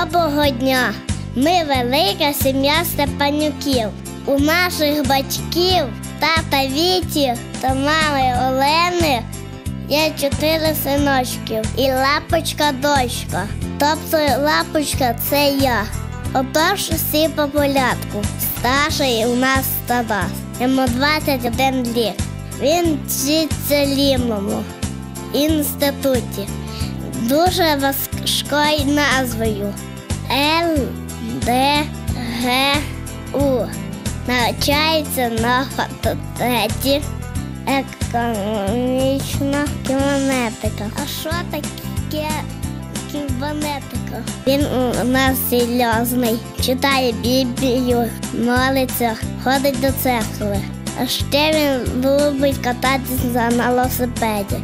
Доброго дня! Ми велика сім'я Степанюків. У наших батьків, тата Віті та мами Олени є чотири синочків і лапочка дочка. Тобто лапочка це я. Отож всі по порядку. Старший у нас Тарас. Йому 21 рік. Він вчиться лімому інституті. Дуже важкою назвою Л Д Г У. Навчається на факультеті економічна кібернетика. А що таке кібернетика? Він у нас серйозний, читає Біблію, молиться, ходить до церкви. А ще він любить кататися на велосипеді.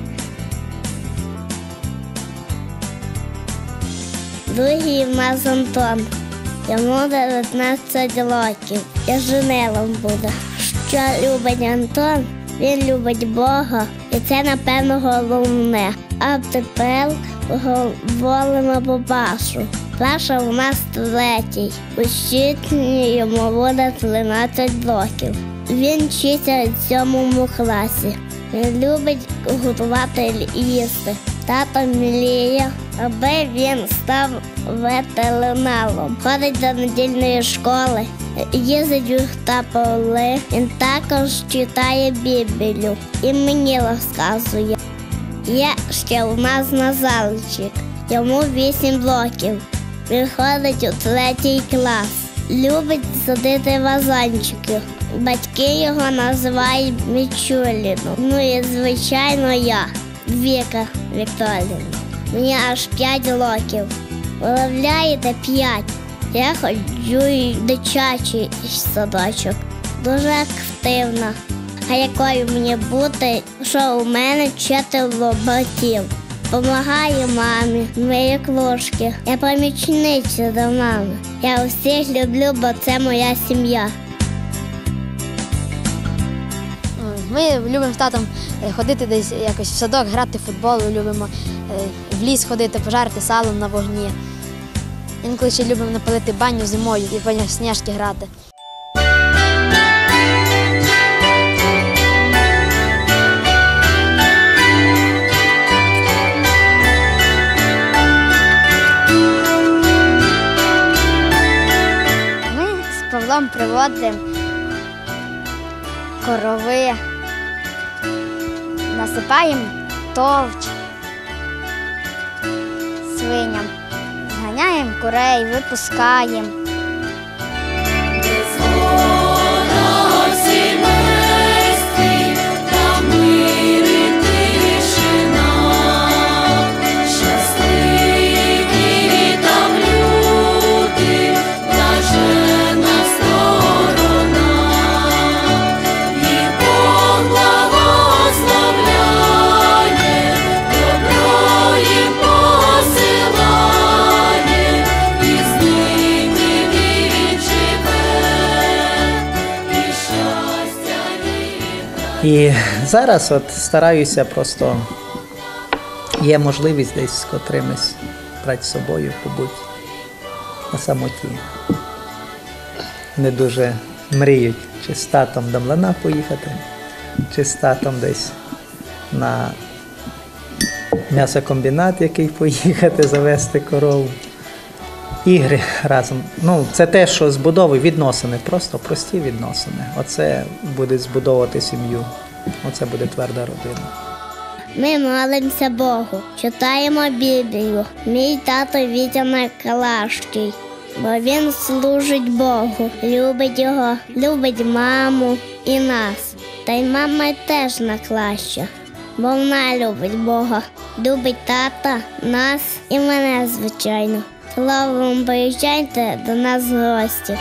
Другий у нас Антон. Йому 19 років. І женилом буде. Що любить Антон? Він любить Бога, і це напевно головне. А тепер говоримо по Пашу. Паша у нас третій. У січні йому буде 13 років. Він вчиться в сьомому класі. Він любить готувати їсти. Тато мріє, аби він став ветеринаром. Ходить до недільної школи, їздить у таполи. Він також читає Біблію і мені розказує. Є ще у нас Назарчик, йому 8 років. Він ходить у третій клас. Любить садити вазанчики. Батьки його називають Мічуліном. Ну і звичайно я. Віка Вікторівна. Мені аж 5 років. Виявляєте 5. Я ходжу і дитячий садочок. Дуже активна. А якою мені бути, що у мене четверо братів. Помагаю мамі, мої клошки. Я помічниця до мами. Я усіх люблю, бо це моя сім'я. Ми любимо з татом е, ходити десь якось в садок, грати в футбол, любимо е, в ліс ходити, пожарити салом на вогні. Інколи ще любимо напалити баню зимою і в сніжки грати. Ми з Павлом приводимо корови, насипаємо товч свиням, зганяємо курей, випускаємо. І зараз от стараюся просто є можливість десь з котримось брати з собою, побути на самоті. Не дуже мріють, чи з татом до млина поїхати, чи з татом десь на м'ясокомбінат, який поїхати, завести корову. Ігри разом. Ну, це те, що збудовує відносини, просто прості відносини. Оце буде збудовувати сім'ю. Оце буде тверда родина. Ми молимося Богу, читаємо Біблію. Мій тато Вітя Миколашкий, бо він служить Богу, любить його, любить маму і нас. Та й мама теж наклаща, бо вона любить Бога, любить тата, нас і мене, звичайно. Словом, приїжджайте до нас в гості.